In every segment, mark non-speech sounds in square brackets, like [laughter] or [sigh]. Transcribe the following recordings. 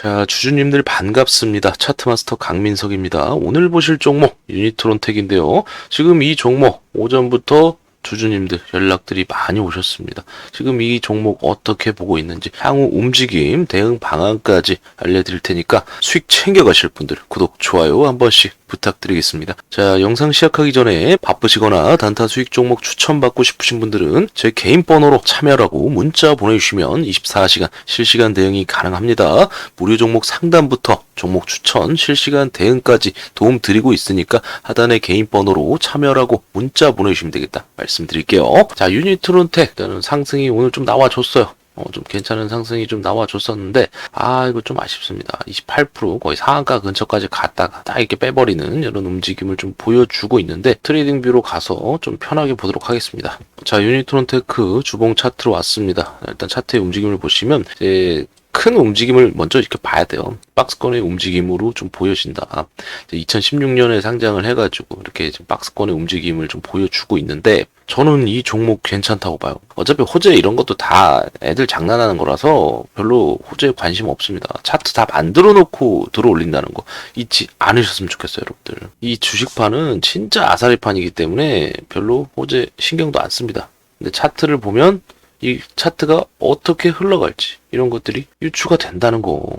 자, 주주님들 반갑습니다. 차트마스터 강민석입니다. 오늘 보실 종목 유니트론텍인데요. 지금 이 종목 오전부터 주주님들 연락들이 많이 오셨습니다. 지금 이 종목 어떻게 보고 있는지 향후 움직임, 대응 방안까지 알려드릴 테니까 수익 챙겨가실 분들 구독, 좋아요 한 번씩 부탁드리겠습니다. 자, 영상 시작하기 전에 바쁘시거나 단타 수익 종목 추천받고 싶으신 분들은 제 개인 번호로 참여라고 문자 보내주시면 24시간 실시간 대응이 가능합니다. 무료 종목 상담부터 종목 추천, 실시간 대응까지 도움 드리고 있으니까 하단에 개인 번호로 참여라고 문자 보내주시면 되겠다 말씀드릴게요. 자, 유니트론텍 일단은 상승이 오늘 좀 나와줬어요. 어, 좀 괜찮은 상승이 좀 나와줬었는데, 아, 이거 좀 아쉽습니다. 28% 거의 상한가 근처까지 갔다가 딱 이렇게 빼버리는 이런 움직임을 좀 보여주고 있는데, 트레이딩 뷰로 가서 좀 편하게 보도록 하겠습니다. 자, 유니트론 테크 주봉 차트로 왔습니다. 일단 차트의 움직임을 보시면, 이제 큰 움직임을 먼저 이렇게 봐야 돼요. 박스권의 움직임으로 좀 보여진다. 2016년에 상장을 해가지고 이렇게 박스권의 움직임을 좀 보여주고 있는데 저는 이 종목 괜찮다고 봐요. 어차피 호재 이런 것도 다 애들 장난하는 거라서 별로 호재에 관심 없습니다. 차트 다 만들어 놓고 들어 올린다는 거 잊지 않으셨으면 좋겠어요, 여러분들. 이 주식판은 진짜 아사리판이기 때문에 별로 호재 신경도 안 씁니다. 근데 차트를 보면 이 차트가 어떻게 흘러갈지 이런 것들이 유추가 된다는 거.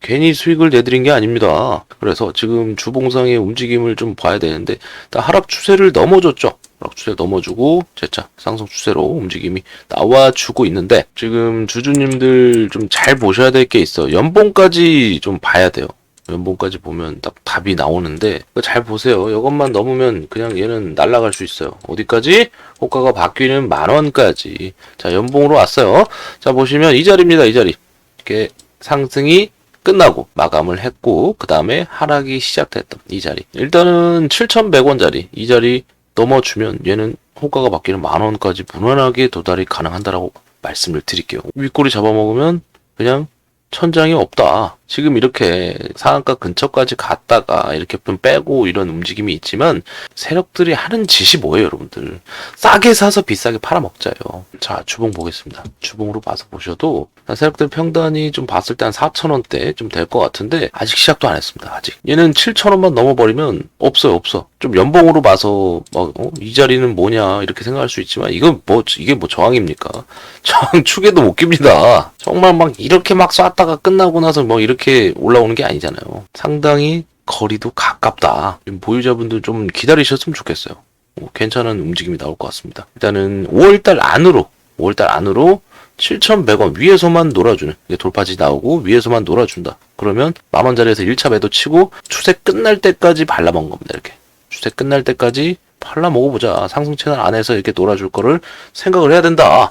괜히 수익을 내드린 게 아닙니다. 그래서 지금 주봉상의 움직임을 좀 봐야 되는데 다 하락 추세를 넘어줬죠. 하락 추세 넘어주고 재차 상승 추세로 움직임이 나와주고 있는데 지금 주주님들 좀 잘 보셔야 될 게 있어. 연봉까지 좀 봐야 돼요. 연봉까지 보면 딱 답이 나오는데 잘 보세요. 이것만 넘으면 그냥 얘는 날아갈 수 있어요. 어디까지? 호가가 바뀌는 만 원까지. 자 연봉으로 왔어요. 자 보시면 이 자리입니다. 이 자리. 이렇게 상승이 끝나고 마감을 했고 그 다음에 하락이 시작됐던 이 자리. 일단은 7,100원짜리 이 자리 넘어주면 얘는 호가가 바뀌는 만 원까지 무난하게 도달이 가능한다라고 말씀을 드릴게요. 윗꼬리 잡아먹으면 그냥 천장이 없다. 지금 이렇게 상한가 근처까지 갔다가 이렇게 좀 빼고 이런 움직임이 있지만 세력들이 하는 짓이 뭐예요, 여러분들? 싸게 사서 비싸게 팔아먹자요. 자, 주봉 보겠습니다. 주봉으로 봐서 보셔도 세력들 평단이 좀 봤을 때 한 4,000원대 좀 될 것 같은데 아직 시작도 안 했습니다. 아직. 얘는 7,000원만 넘어버리면 없어요, 없어. 좀 연봉으로 봐서 막, 어? 이 자리는 뭐냐 이렇게 생각할 수 있지만 이건 뭐 이게 뭐 저항입니까? [laughs] 저항 축에도 못 깁니다. 정말 막 이렇게 막 쐈다가 끝나고 나서 뭐 이렇게 올라오는 게 아니잖아요. 상당히 거리도 가깝다. 좀 보유자분들 좀 기다리셨으면 좋겠어요. 어, 괜찮은 움직임이 나올 것 같습니다. 일단은 5월달 안으로 5월달 안으로 7,100원 위에서만 놀아주는 돌파지 나오고 위에서만 놀아준다. 그러면 만원짜리에서 1차 매도 치고 추세 끝날 때까지 발라먹은 겁니다. 이렇게 추세 끝날 때까지 팔라 먹어보자. 상승 채널 안에서 이렇게 놀아줄 거를 생각을 해야 된다.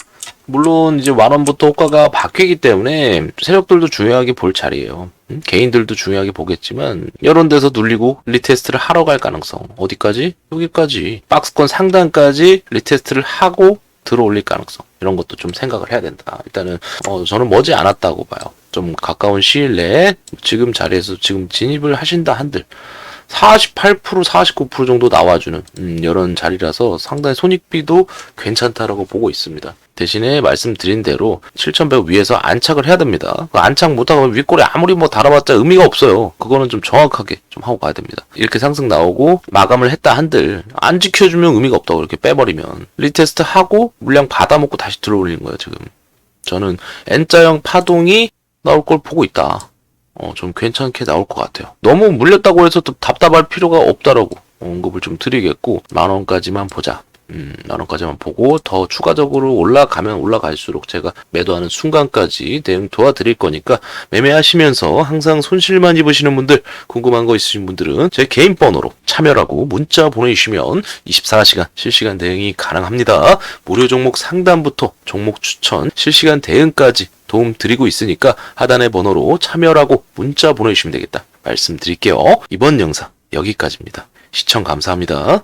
물론 이제 만원부터 호가가 바뀌기 때문에 세력들도 중요하게 볼 자리예요. 음? 개인들도 중요하게 보겠지만 이런 데서 눌리고 리테스트를 하러 갈 가능성 어디까지? 여기까지 박스권 상단까지 리테스트를 하고 들어올릴 가능성 이런 것도 좀 생각을 해야 된다. 일단은 어, 저는 머지 않았다고 봐요. 좀 가까운 시일 내에 지금 자리에서 지금 진입을 하신다 한들 48% 49% 정도 나와주는 음, 이런 자리라서 상당히 손익비도 괜찮다라고 보고 있습니다. 대신에 말씀드린 대로 7,100 위에서 안착을 해야 됩니다. 그 안착 못하고 윗골에 아무리 뭐 달아봤자 의미가 없어요. 그거는 좀 정확하게 좀 하고 가야 됩니다. 이렇게 상승 나오고 마감을 했다 한들 안 지켜주면 의미가 없다고 이렇게 빼버리면 리테스트 하고 물량 받아먹고 다시 들어올리는 거예요 지금. 저는 N자형 파동이 나올 걸 보고 있다. 어, 좀 괜찮게 나올 것 같아요. 너무 물렸다고 해서 또 답답할 필요가 없다라고 언급을 좀 드리겠고, 만 원까지만 보자. 음, 만 원까지만 보고 더 추가적으로 올라가면 올라갈수록 제가 매도하는 순간까지 대응 도와드릴 거니까 매매하시면서 항상 손실만 입으시는 분들 궁금한 거 있으신 분들은 제 개인 번호로 참여라고 문자 보내주시면 24시간 실시간 대응이 가능합니다. 무료 종목 상담부터 종목 추천 실시간 대응까지 도움 드리고 있으니까 하단의 번호로 참여라고 문자 보내주시면 되겠다 말씀드릴게요. 이번 영상 여기까지입니다. 시청 감사합니다.